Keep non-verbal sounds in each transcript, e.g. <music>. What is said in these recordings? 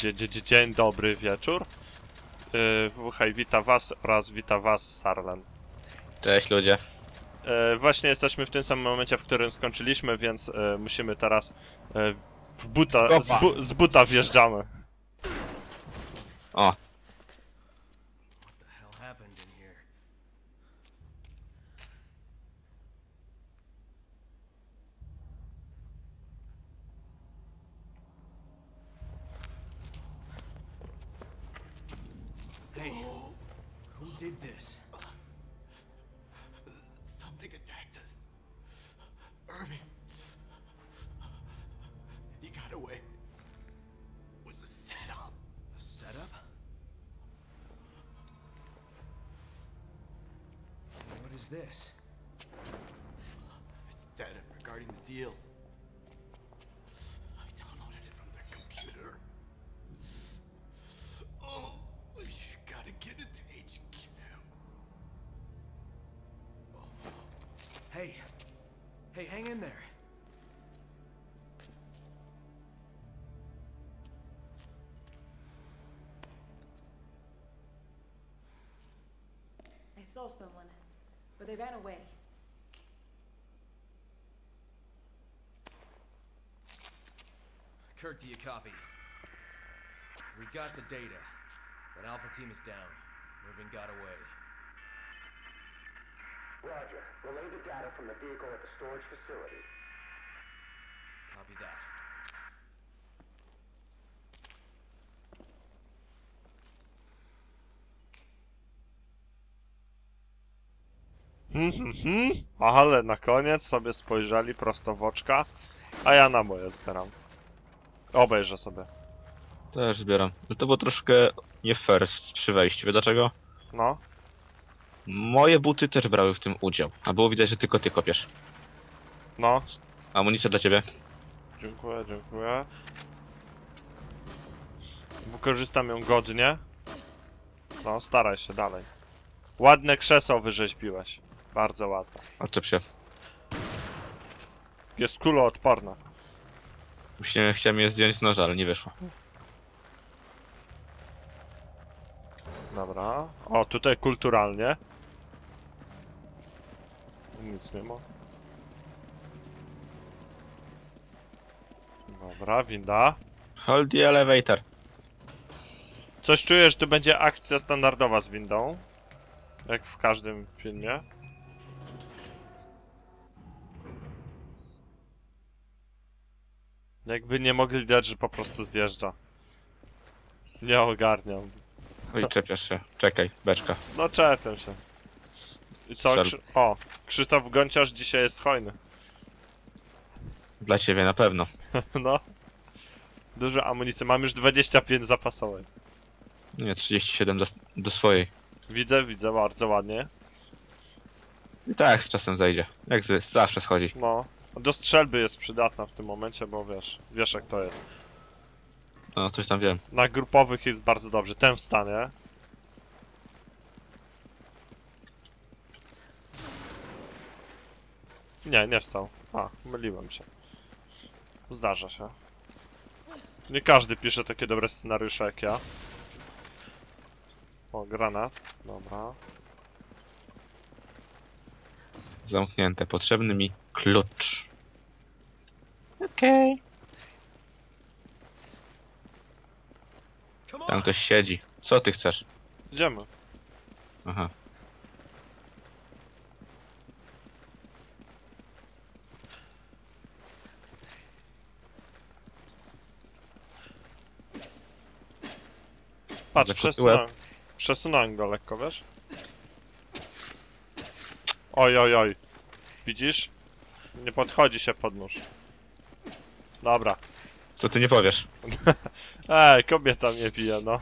Dzie, dzie, dzie, dzień dobry wieczór. Yy, hej, wita was oraz wita was Sarlen. Cześć ludzie. Yy, właśnie jesteśmy w tym samym momencie, w którym skończyliśmy, więc yy, musimy teraz yy, w buta, z, bu, z buta wjeżdżamy. O, Hey, who did this? Something attacked us. Irving. He got away. It was a setup. A setup? What is this? It's data regarding the deal. In there. I saw someone, but they ran away. Kurt, do you copy? We got the data, but Alpha Team is down. Irving got away. Roger. Relay the data from the vehicle at the storage facility. Copy that. Hmm, hmm, hmm. Ale na koniec sobie spojrzeli prosto w oczka, a ja na moje zbieram. Obejrzę sobie. też zbieram. No to było troszkę nie fair z- przy wejściu. Wie dlaczego? No, Moje buty też brały w tym udział. A było widać, że tylko ty kopiesz. no. Amunicja dla ciebie. Dziękuję, dziękuję. Wykorzystam ją godnie. No, staraj się dalej. Ładne krzesło wyrzeźbiłeś. Bardzo ładne. Odczep się. Jest kuloodporna. Musiałem, chciałem je zdjąć z noża, ale nie wyszło. Dobra. O, tutaj kulturalnie. Nic nie ma. Dobra, winda. Hold the elevator. Coś czuję, że tu będzie akcja standardowa z windą. Jak w każdym filmie. Jakby nie mogli dać, że po prostu zjeżdża. Nie ogarniam. Oj, czepiasz się. Czekaj, beczka. No czepiam się. I co? Krzy... O, Krzysztof Gonciarz dzisiaj jest hojny. <laughs> Dla ciebie na pewno. no. Dużo amunicji. Mam już 25 zapasowej. Nie, 37 do, do swojej. Widzę, widzę, bardzo ładnie. I tak z czasem zejdzie. Jak z, zawsze schodzi. No. Do strzelby jest przydatna w tym momencie, bo wiesz, wiesz jak to jest. No, coś tam wiem. Na grupowych jest bardzo dobrze. Ten wstanie. Nie, nie wstał. A, myliłem się. Zdarza się. Nie każdy pisze takie dobre scenariusze jak ja. O, granat. Dobra. Zamknięte. Potrzebny mi klucz. Okej. Come Tam ktoś siedzi. Co ty chcesz? Idziemy. Aha. Patrz, przesunąłem, przesunąłem go lekko, wiesz? Oj, oj, oj. Widzisz? Nie podchodzi się pod nóż. Dobra. Co ty nie powiesz? <laughs> Ej, kobieta mnie bije, no.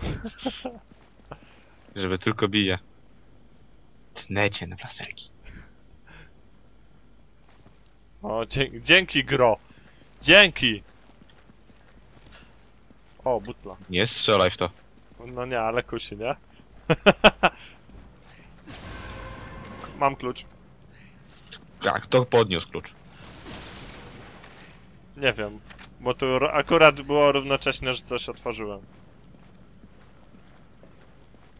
<laughs> Żeby tylko bije. Tnę cię na plasterki. O, dzięki, dzięki gro. Dzięki. O, butla. Nie strzelaj w to. No nie, ale kusi, nie? <laughs> Mam klucz. Jak kto podniósł klucz? Nie wiem. Bo tu ro- akurat było równocześnie, że coś otworzyłem.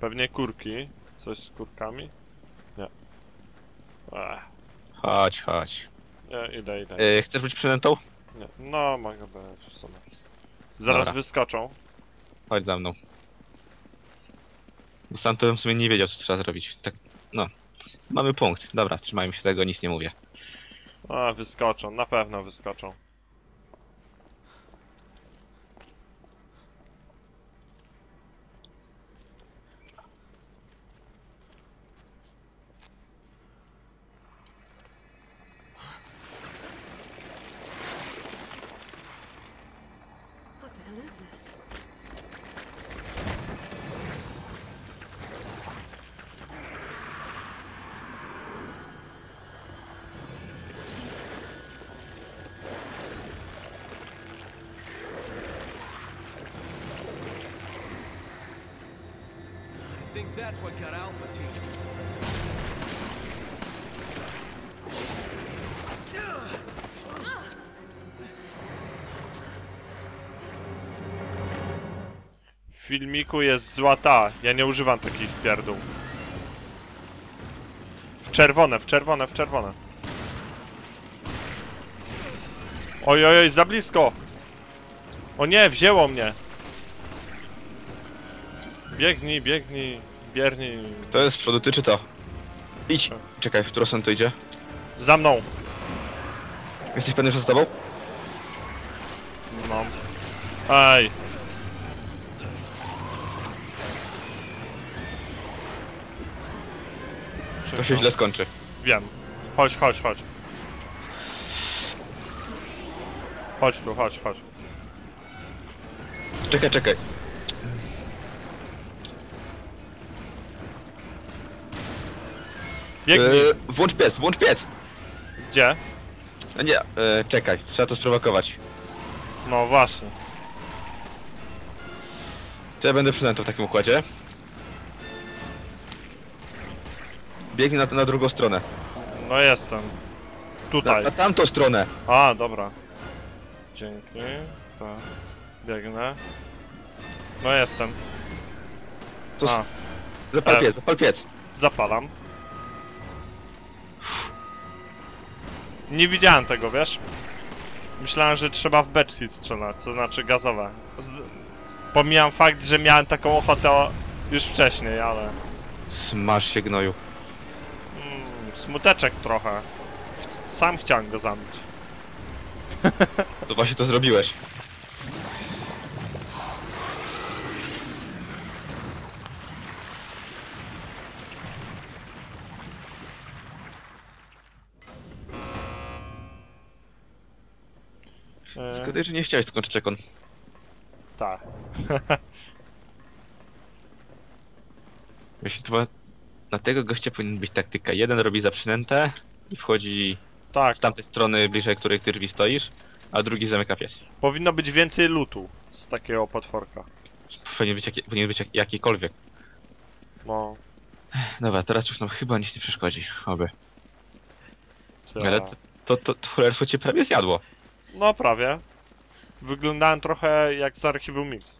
Pewnie kurki. Coś z kurkami? Nie. Ech, Chodź, chodź. nie, idę, idę. E, chcesz być przynętą? Nie. No, mogę być w sumie. Zaraz Dobra. wyskoczą. Chodź za mną. Bo sam to w sumie nie wiedział, co trzeba zrobić. Tak, no. Mamy punkt. Dobra, trzymajmy się tego, nic nie mówię. A, wyskoczą, na pewno wyskoczą. That's what got Alpha Team. W filmiku jest złata. Ja nie używam takich pierdół. W czerwone, w czerwone, w czerwone. Oj, oj, oj, za blisko! O nie, wzięło mnie! Biegnij, biegnij, To jest z przodu, ty czy to? Idź. Czekaj, w którą stronę to idzie? Za mną! Jesteś pewny, że z tobą? No. Ej! To się źle skończy. Wiem. Chodź, chodź, chodź. Chodź tu, chodź, chodź. Czekaj, czekaj. Biegnij! E, włącz piec, włącz piec! Gdzie? No nie, e, czekaj, trzeba to sprowokować. No właśnie. To ja będę przynętą w takim układzie. Biegnij na, na drugą stronę. No jestem. Na, Tutaj. na tamtą stronę. A, dobra. Dzięki. Tak. Biegnę. No jestem. To A, zapal e. piec, zapal piec. zapalam. Nie widziałem tego, wiesz? Myślałem, że trzeba w beczki strzelać, to znaczy gazowe. Z... Pomijam fakt, że miałem taką ochotę już wcześniej, ale... Smaż się gnoju. Mm, smuteczek trochę. Ch- Sam chciałem go zabić. To właśnie to zrobiłeś. E, Szkoda, że nie chciałeś skończyć jak on. tak. Jeśli to była- na tego gościa powinna być taktyka. Jeden robi za przynętę i wchodzi Tak, z tamtej strony bliżej której ty drzwi stoisz, a drugi zamyka pies. powinno być więcej lutu z takiego potworka. Powinien być, jaki, powinien być jak, jakikolwiek. No, Dobra, teraz już nam chyba nic nie przeszkodzi. Oby. to... Ale to, to, to, to cholerstwo cię prawie zjadło. No prawie. Wyglądałem trochę jak z archiwum Mix.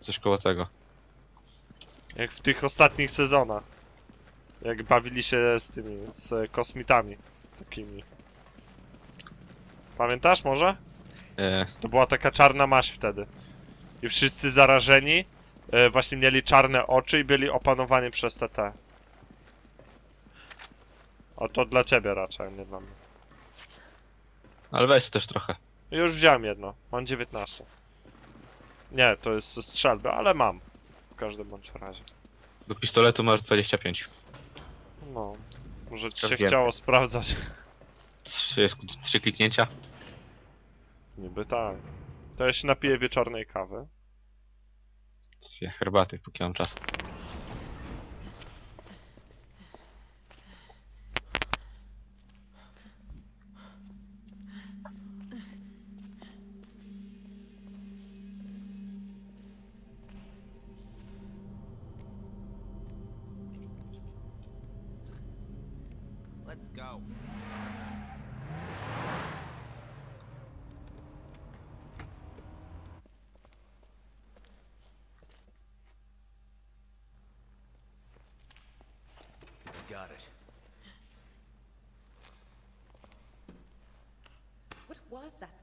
Coś koło tego. Jak w tych ostatnich sezonach. Jak bawili się z tymi, z kosmitami. Takimi. Pamiętasz może? E, To była taka czarna maść wtedy. I wszyscy zarażeni e, właśnie mieli czarne oczy i byli opanowani przez TT. O to dla ciebie raczej, nie dla mnie. Ale weź też trochę. Już wziąłem jedno. Mam 19. Nie, to jest ze strzelby, ale mam. W każdym bądź razie. Do pistoletu masz 25. No. Może ci się wiem. chciało sprawdzać. Trzy, trzy kliknięcia. Niby tak. To ja się napiję wieczornej kawy. Trzy herbaty, póki mam czas.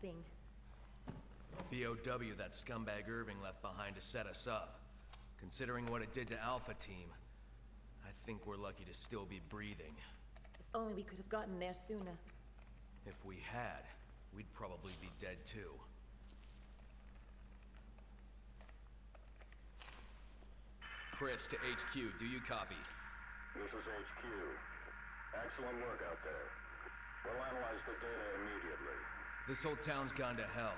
Was thing? BOW that scumbag Irving left behind to set us up. Considering what it did to Alpha Team, I think we're lucky to still be breathing. If only we could have gotten there sooner. If we had, we'd probably be dead too. Chris to HQ, do you copy? This is HQ. Excellent work out there. We'll analyze the data immediately. This whole town's gone to hell.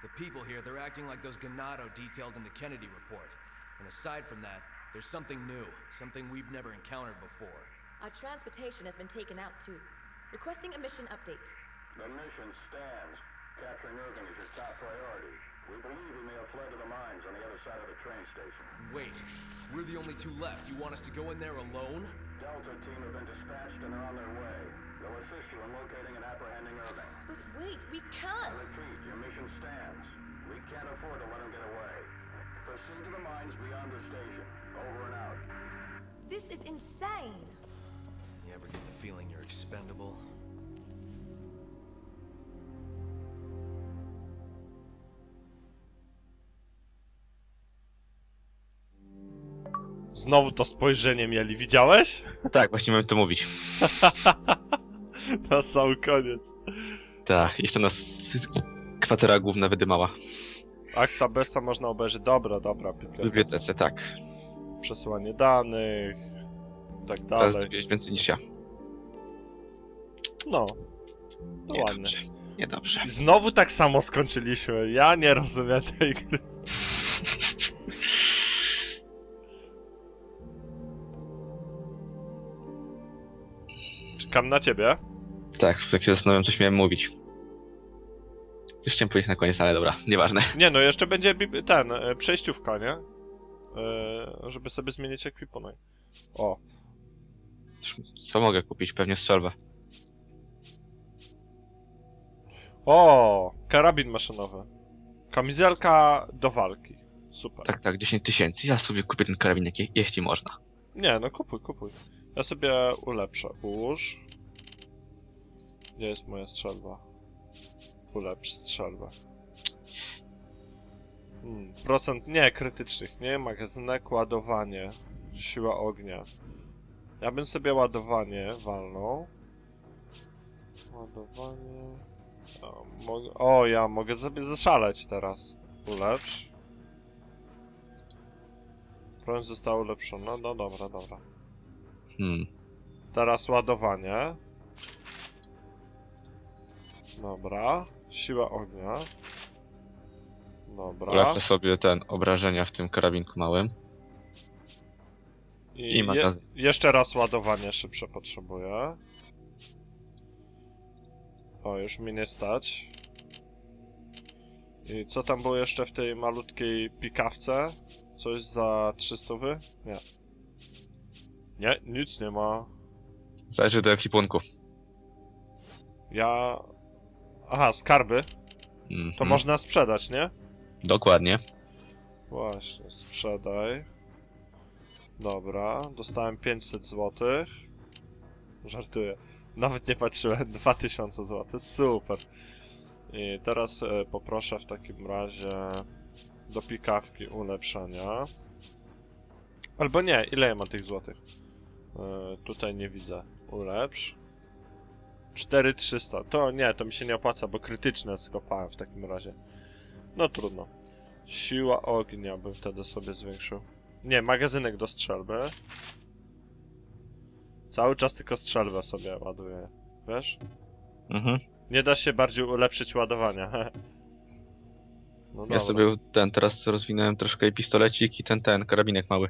The people here, they're acting like those Ganado detailed in the Kennedy report. And aside from that, there's something new, something we've never encountered before. Our transportation has been taken out too. Requesting a mission update. The mission stands. Capturing Irving is your top priority. We believe he may have fled to the mines on the other side of the train station. Wait, we're the only two left. You want us to go in there alone? Delta team have been dispatched and are on their way. They'll assist you in locating and apprehending Irving. But wait, we can't! repeat, your mission stands. We can't afford to let him get away. Proceed to the mines beyond the station. Over and out. This is insane! You ever get the feeling you're expendable? Znowu to spojrzenie mieli, widziałeś? Tak, właśnie miałem to mówić. <laughs> <laughs> Na sam koniec. Tak, jeszcze nas kwatera główna wydymała. Akta Besa można obejrzeć. Dobra, dobra. W bibliotece, tak. Przesyłanie danych. i Tak Teraz dalej. zrobiłeś więcej niż ja. No. No ładnie. Niedobrze. Niedobrze. I znowu tak samo skończyliśmy. Ja nie rozumiem tej gry. <laughs> Czekam na ciebie. Tak, jak się zastanawiam, coś miałem mówić. Coś chciałem powiedzieć na koniec, ale dobra, nieważne. Nie no, jeszcze będzie ten, e, przejściówka, nie? E, żeby sobie zmienić ekwipunek. O, Co mogę kupić? Pewnie strzelbę. o, karabin maszynowy. Kamizelka do walki. Super. Tak, tak, 10 tysięcy. Ja sobie kupię ten karabin, jak je- jeśli można. Nie, no kupuj, kupuj. Ja sobie ulepszę. Ułóż. Gdzie jest moja strzelba? Ulepsz strzelbę. Hmm, procent nie krytycznych, nie? Magazynek, ładowanie. Siła ognia. Ja bym sobie ładowanie walnął. Ładowanie. O, o, ja mogę sobie zaszaleć teraz. Ulepsz. Broń została ulepszona. No dobra, dobra. Hmm. Teraz ładowanie. Dobra. Siła ognia. Dobra. Ulepszę sobie ten, obrażenia w tym karabinku małym. I i je, jeszcze raz ładowanie szybsze potrzebuję. O, już mi nie stać. I co tam było jeszcze w tej malutkiej pikawce? Coś za 300 wy? Nie. Nie, nic nie ma. Zależy do ekwipunku. Ja... Aha, skarby. Mhm. To można sprzedać, nie? Dokładnie. Właśnie, sprzedaj. Dobra, dostałem 500 zł. Żartuję. Nawet nie patrzyłem, <laughs> 2000 zł. Super. I teraz e, poproszę w takim razie do pikawki ulepszenia. Albo nie, ile ja mam tych złotych? E, tutaj nie widzę. Ulepsz. 4300. To nie, to mi się nie opłaca, bo krytyczne skopałem w takim razie. No trudno. Siła ognia bym wtedy sobie zwiększył. Nie, magazynek do strzelby. Cały czas tylko strzelbę sobie ładuję. Wiesz? Mhm. Nie da się bardziej ulepszyć ładowania. <laughs> No dobra. Ja sobie ten, teraz rozwinąłem troszkę i pistolecik i ten, ten, karabinek mały.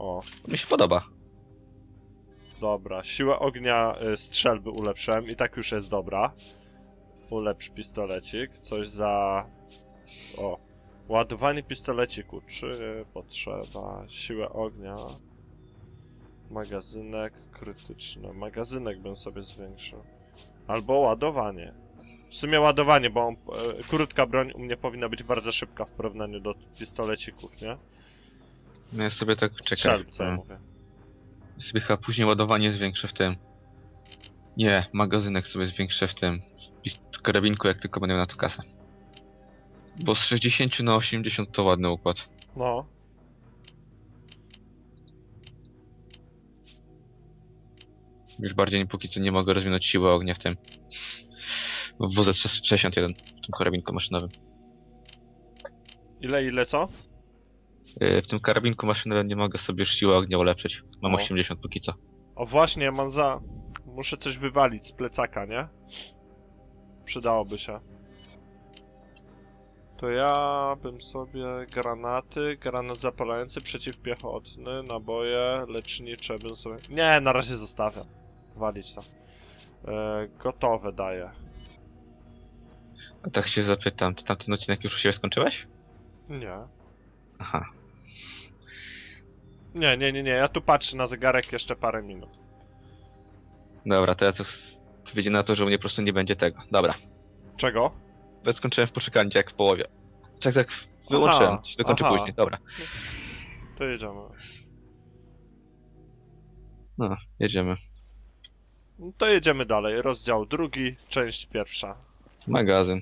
O, Mi się podoba. dobra. Siła ognia y, strzelby ulepszyłem i tak już jest dobra. Ulepsz pistolecik. Coś za... O. Ładowanie pistoleciku. Czy potrzeba? Siłę ognia. Magazynek krytyczny. Magazynek bym sobie zwiększył. Albo ładowanie. W sumie ładowanie, bo on, e, krótka broń u mnie powinna być bardzo szybka w porównaniu do pistolecików, nie? No ja sobie tak czekaj. Strzelb, co ja mm, mówię. Sobie chyba później ładowanie zwiększę w tym. Nie, magazynek sobie zwiększę w tym. w karabinku, jak tylko będę miał na to kasę. Bo z 60 na 80 to ładny układ. No. Już bardziej póki co nie mogę rozwinąć siły ognia w tym. W WZ-61, w tym karabinku maszynowym. Ile, ile co? Yy, W tym karabinku maszynowym nie mogę sobie siły ognia ulepszyć. Mam O. 80 póki co. O właśnie, ja mam za... Muszę coś wywalić z plecaka, nie? Przydałoby się. To ja bym sobie granaty, granat zapalający, przeciwpiechotny, naboje, lecznicze bym sobie... Nie, na razie zostawiam. Walić to. E, gotowe daję. A tak się zapytam, to tamten odcinek już u siebie skończyłeś? Nie. Aha. Nie, nie, nie, nie, ja tu patrzę na zegarek jeszcze parę minut. Dobra, to ja to wiedzie na to, że u mnie po prostu nie będzie tego. Dobra. Czego? Bo skończyłem w poczekalni jak w połowie. Tak, tak, wyłączyłem. Aha, dokończę aha. później. Dobra. To jedziemy. No, jedziemy. No To jedziemy dalej. Rozdział drugi, część pierwsza. Magazyn.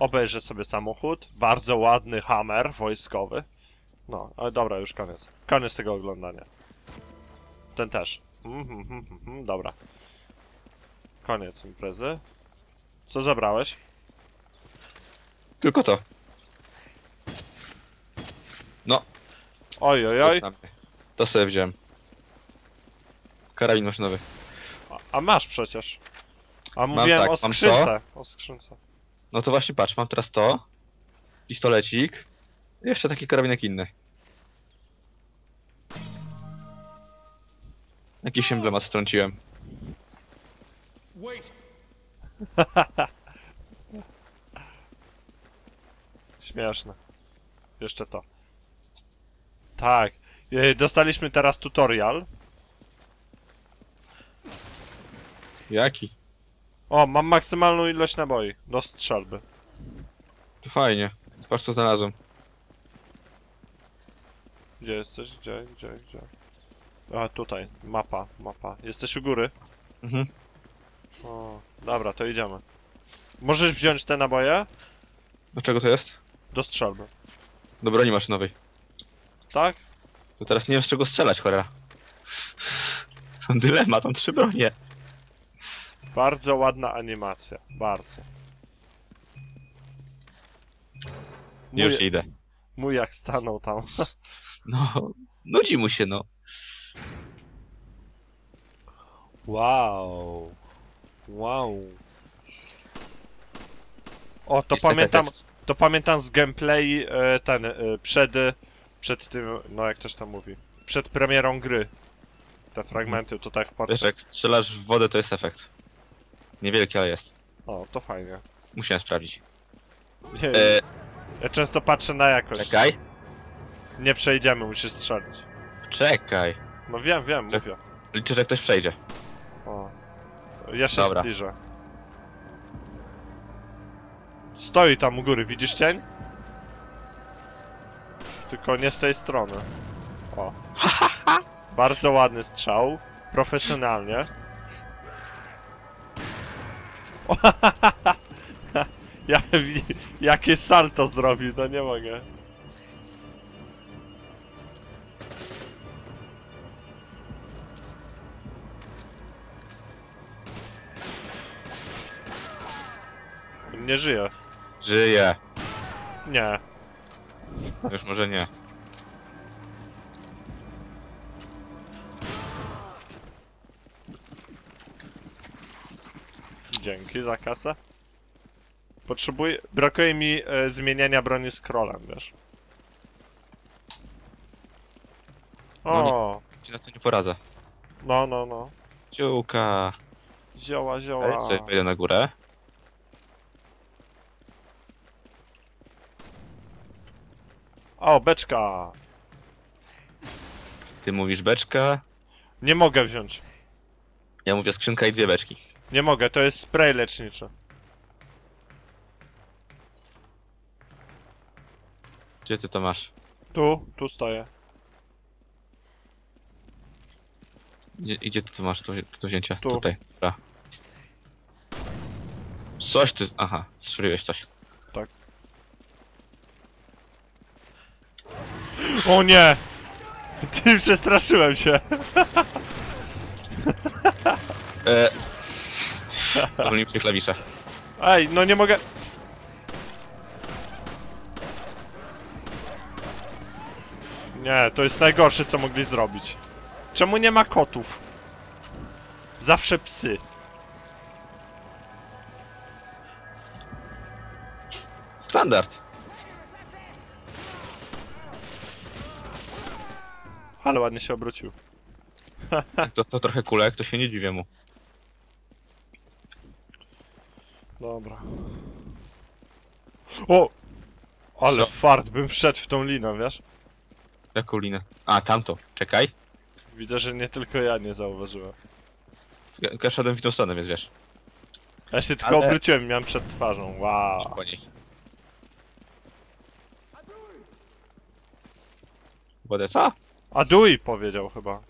Obejrzę sobie samochód. Bardzo ładny Hammer wojskowy. No, ale dobra, już koniec. Koniec tego oglądania. Ten też. Mhm, mhm, mhm, dobra. Koniec imprezy. Co zabrałeś? Tylko to. Oj, oj, oj. To, sobie wziąłem. Karabin maszynowy. A, a masz przecież. A mówiłem tak, o mam skrzynce. O skrzynce. No to właśnie patrz, mam teraz to. Pistolecik. Jeszcze taki karabinek inny. Jakiś emblemat strąciłem. <laughs> Śmieszne. Jeszcze to. Tak. E, Dostaliśmy teraz tutorial. Jaki? O, mam maksymalną ilość naboi do strzelby. To fajnie. Patrz co znalazłem. Gdzie jesteś? Gdzie, gdzie, gdzie? A, tutaj. Mapa, mapa. Jesteś u góry? Mhm. O, dobra, to idziemy. Możesz wziąć te naboje Do czego to jest? do strzelby. Do broni maszynowej. Tak? To teraz nie wiem z czego strzelać, cholera. Mam dylemat, mam trzy bronie. Bardzo ładna animacja. Bardzo. Mój, Już idę. mój jak stanął tam. <laughs> No, nudzi mu się, no. Wow. Wow. O, to Jest pamiętam, to pamiętam z gameplay e, ten, e, przed, e, przed tym, no jak ktoś tam mówi, przed premierą gry. Te fragmenty tutaj w Wiesz, porcie. jak strzelasz w wodę, to jest efekt. Niewielki, ale jest. O, to fajnie. Musiałem sprawdzić. Nie, E, ja często patrzę na jakość. czekaj. Nie przejdziemy, musisz strzelić. Czekaj. No wiem, wiem, Tak. mówię. Liczę, że ktoś przejdzie. O. Ja się Dobra. zbliżę. Stoi tam u góry, widzisz cień? Tylko nie z tej strony. O. <laughs> Bardzo ładny strzał. Profesjonalnie. O, <laughs> ja, jakie salto zrobił, to nie mogę. Nie żyje. Żyje. Nie. Już może nie. Dzięki za kasę. Potrzebuję... Brakuje mi e, zmieniania broni z krolem, wiesz. O, Ci na to nie poradzę. no, no, no. Ciułka. Zioła, Ej, zioła. wejdę na górę. O, beczka. Ty mówisz beczka. Nie mogę wziąć. Ja mówię skrzynka i dwie beczki. Nie mogę, to jest spray leczniczy. Gdzie ty to masz? Tu, tu stoję. Gdzie, gdzie ty tu masz to, to wzięcie? Tu. Tutaj. Dobra. Coś ty... Aha, strzeliłeś coś. O nie! <laughs> Ty przestraszyłem się. <laughs> Eee... Pomyliłem się klawisze. Ej, no nie mogę... Nie, to jest najgorsze co mogli zrobić. Czemu nie ma kotów? Zawsze psy. Standard. Ale ładnie się obrócił. To, to trochę kulek, to się nie dziwię mu. Dobra. O! Ale Co? fart, bym wszedł w tą linę, wiesz? Jaką linę? A, tamto. Czekaj. Widzę, że nie tylko ja nie zauważyłem. Ja, ja szedłem w tą stronę, więc wiesz. Ja się tylko Ale- obróciłem i miałem przed twarzą. Wow. Po niej. Wodę co? Adui powiedział chyba.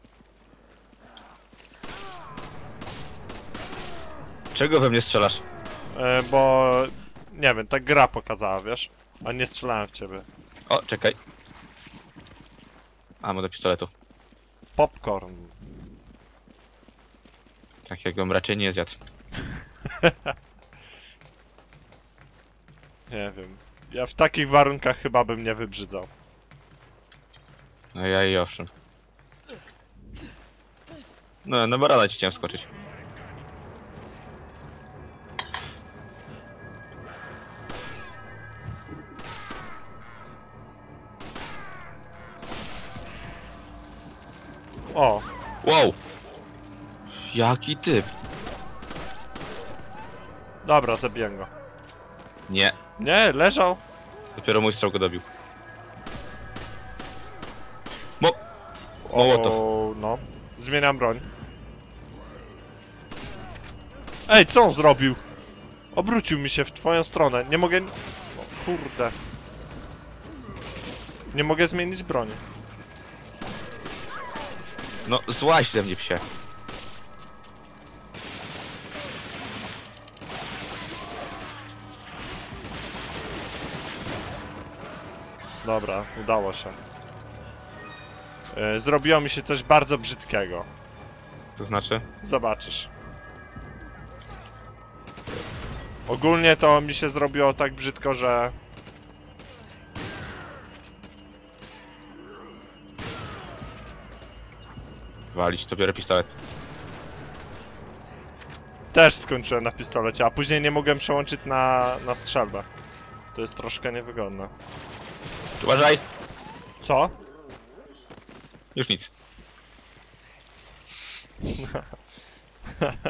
Czego we mnie strzelasz? E, bo... Nie wiem, ta gra pokazała, wiesz? A nie strzelałem w ciebie. O, czekaj. A, do pistoletu. Popcorn. Takiego bym raczej nie zjadł. <laughs> Nie wiem. Ja w takich warunkach chyba bym nie wybrzydzał. No ja i owszem. No, no barana ci chciałem skoczyć. O! Wow! Jaki typ? Dobra, zabiłem go. Nie, Nie, leżał. dopiero mój strzał go dobił. Mołotow. O, no. Zmieniam broń. Ej, co on zrobił? Obrócił mi się w twoją stronę. Nie mogę... O, kurde. Nie mogę zmienić broni. No, złaź ze mnie psie. Dobra, udało się. E, Zrobiło mi się coś bardzo brzydkiego. To znaczy? Zobaczysz. Ogólnie to mi się zrobiło tak brzydko, że... Walić, to biorę pistolet. Też skończyłem na pistolecie, a później nie mogłem przełączyć na, na strzelbę. To jest troszkę niewygodne. Uważaj! Co? Już nic. <laughs>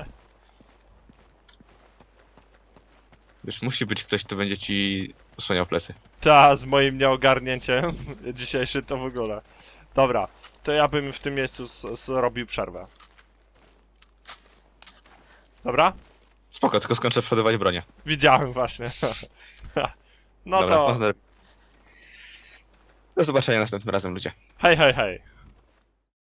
Wiesz, musi być ktoś, kto będzie ci osłaniał plecy. Ta, z moim nieogarnięciem <laughs> dzisiejszy to w ogóle. Dobra, to ja bym w tym miejscu zrobił przerwę. Dobra? Spoko, tylko skończę przodować bronię. Widziałem właśnie. <laughs> no Dobra, to Do zobaczenia następnym razem, ludzie. hej, hej, hej.